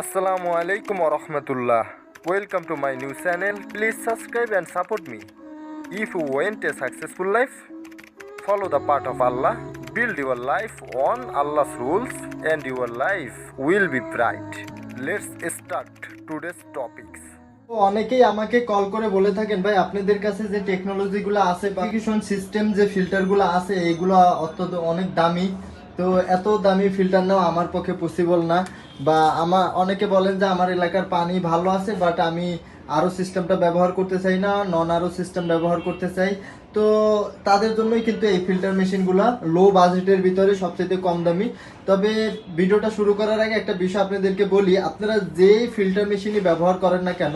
আসসালামু আলাইকুম রহমতুল্লাহ। Welcome to my new channel please subscribe and support me if went a successful life follow the part of Allah build your life on Allah rules and your life will be bright let's start today's topics অনেকেই আমাকে call করে বলে থাকেন, ভাই, আপনাদের কাছে যে টেকনোলজিগুলো আছে বা সিস্টেম যে ফিল্টারগুলো আছে এইগুলো অত্যন্ত অনেক দামি। তো এত দামি ফিল্টার নেওয়া আমার পক্ষে পসিবল না। বা আমার অনেকে বলেন যে আমার এলাকার পানি ভালো আছে বাট আমি আরও সিস্টেমটা ব্যবহার করতে চাই না নন আরও সিস্টেম ব্যবহার করতে চাই। তো তাদের জন্যই কিন্তু এই ফিল্টার মেশিনগুলো লো বাজেটের ভিতরে সবচেয়ে কম দামি। তবে ভিডিওটা শুরু করার আগে একটা বিষয় আপনাদেরকে বলি, আপনারা যেই ফিল্টার মেশিনই ব্যবহার করেন না কেন,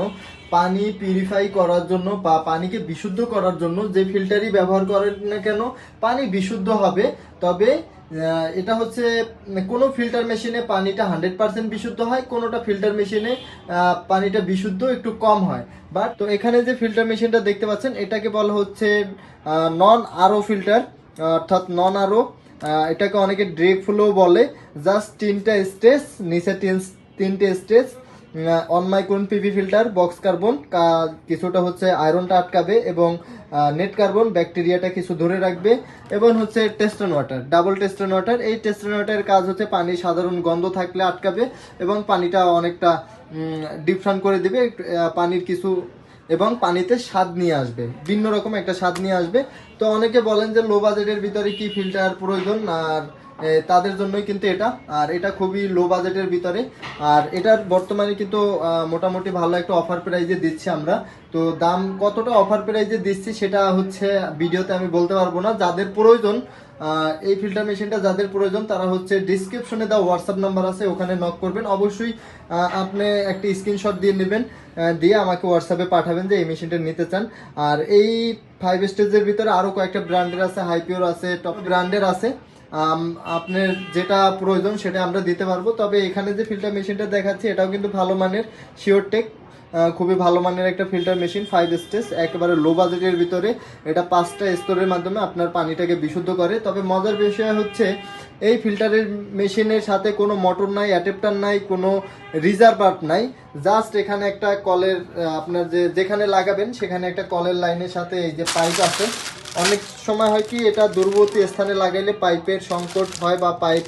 পানি পিউরিফাই করার জন্য বা পানিকে বিশুদ্ধ করার জন্য যে ফিল্টারই ব্যবহার করেন না কেন, পানি বিশুদ্ধ হবে। তবে এটা হচ্ছে কোনো ফিল্টার মেশিনে পানিটা হান্ড্রেড পার্সেন্ট বিশুদ্ধ হয়, কোনোটা ফিল্টার মেশিনে পানিটা বিশুদ্ধ একটু কম হয়। বাট তো এখানে যে ফিল্টার মেশিনটা দেখতে পাচ্ছেন, এটাকে বলা হচ্ছে নন আরও ফিল্টার অর্থাৎ নন আরও এটাকে অনেকে ড্রেক ফ্লো বলে। জাস্ট তিনটা স্টেজ নিচে তিন, তিনটে stage on micron PV filter box carbon কিছুটা হচ্ছে আয়রনটা আটকাবে এবং নেট কার্বন ব্যাকটেরিয়াটা কিছু ধরে রাখবে। এবং হচ্ছে tested water double tested water এই টেস্টন ওয়াটারের কাজ হচ্ছে পানি সাধারণ গন্ধ থাকলে আটকাবে এবং পানিটা অনেকটা ডিফরান করে দেবে পানির কিছু এবং পানিতে স্বাদ নিয়ে আসবে, ভিন্ন রকম একটা স্বাদ নিয়ে আসবে। তো অনেকে বলেন যে লো বাজেটের ভিতরে কি ফিল্টার প্রয়োজন? আর তাদের জন্যই কিন্তু এটা। আর এটা খুবই লো বাজেটের ভিতরে। আর এটার বর্তমানে কিন্তু মোটামুটি ভালো একটা অফার প্রাইজে দিচ্ছি আমরা। তো দাম কতটা অফার প্রাইজে দিচ্ছি সেটা হচ্ছে, ভিডিওতে আমি বলতে পারব না। যাদের প্রয়োজন এই ফিল্টার মেশিনটা যাদের প্রয়োজন, তারা হচ্ছে ডিসক্রিপশনে দেওয়া হোয়াটসঅ্যাপ নাম্বার আছে, ওখানে নক করবেন। অবশ্যই আপনি একটি স্ক্রিনশট দিয়ে নেবেন দিয়ে আমাকে হোয়াটসঅ্যাপে পাঠাবেন যে এই মেশিনটা নিতে চান। আর এই ফাইভ স্টেজের ভিতরে আরও কয়েকটা ব্র্যান্ডের আছে হাইপিওর আছে টপ ব্র্যান্ডের আছে। আপনার যেটা প্রয়োজন সেটা আমরা দিতে পারব। তবে এখানে যে ফিল্টার মেশিনটা দেখাচ্ছি, এটাও কিন্তু ভালো মানের শিওর টেক খুবই ভালো মানের একটা ফিল্টার মেশিন ফাইভ স্টেজ একেবারে লো বাজেটের ভিতরে। এটা পাঁচটা স্তরের মাধ্যমে আপনার পানিটাকে বিশুদ্ধ করে। তবে মজার বিষয় হচ্ছে, এই ফিল্টারের মেশিনের সাথে কোনো মোটর নাই অ্যাডাপ্টার নাই, কোনো রিজার্ভার নাই। জাস্ট এখানে একটা কলের আপনার যে, যেখানে লাগাবেন, সেখানে একটা কলের লাইনের সাথে এই যে পাইপ আছে। অনেক সময় হয় কি, এটা দূরবর্তী স্থানে লাগাইলে পাইপের সংকট হয় বা পাইপ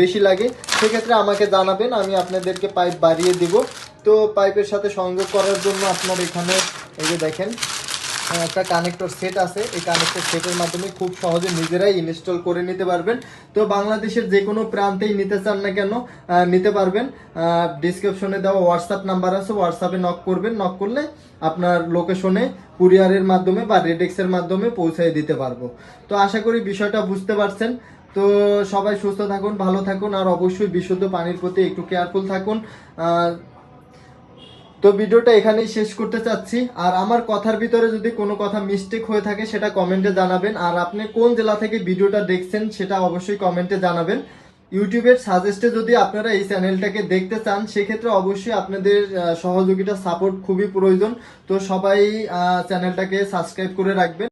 বেশি লাগে। সেক্ষেত্রে আমাকে জানাবেন, আমি আপনাদেরকে পাইপ বাড়িয়ে দিব। তো পাইপের সাথে সংযোগ করার জন্য আপনার এখানে এই যে দেখেন একটা কানেক্টর সেট আছে। এই কানেক্টর সেটের মাধ্যমে খুব সহজে নিজেরাই ইনস্টল করে নিতে পারবেন। তো বাংলাদেশের যে কোনো প্রান্তেই নিতে চান না কেন নিতে পারবেন। ডিসক্রিপশনে দেওয়া হোয়াটসঅ্যাপ নাম্বার আছে হোয়াটসঅ্যাপে নক করবেন। নক করলে আপনার লোকেশনে কুরিয়ারের মাধ্যমে বা রেডেক্সের মাধ্যমে পৌঁছে দিতে পারব। তো আশা করি বিষয়টা বুঝতে পারছেন। তো সবাই সুস্থ থাকুন, ভালো থাকুন, আর অবশ্যই বিশুদ্ধ পানির প্রতি একটু কেয়ারফুল থাকুন। তো ভিডিওটা এখানেই শেষ করতে চাচ্ছি। আর আমার কথার ভিতরে যদি কোনো কথা মিস্টেক হয়ে থাকে, সেটা কমেন্টে জানাবেন। আর আপনি কোন জেলা থেকে ভিডিওটা দেখছেন, সেটা অবশ্যই কমেন্টে জানাবেন। ইউটিউবের সাজেস্টে যদি আপনারা এই চ্যানেলটাকে দেখতে চান, সেক্ষেত্রে অবশ্যই আপনাদের সহযোগিতা সাপোর্ট খুবই প্রয়োজন। তো সবাই চ্যানেলটাকে সাবস্ক্রাইব করে রাখবেন।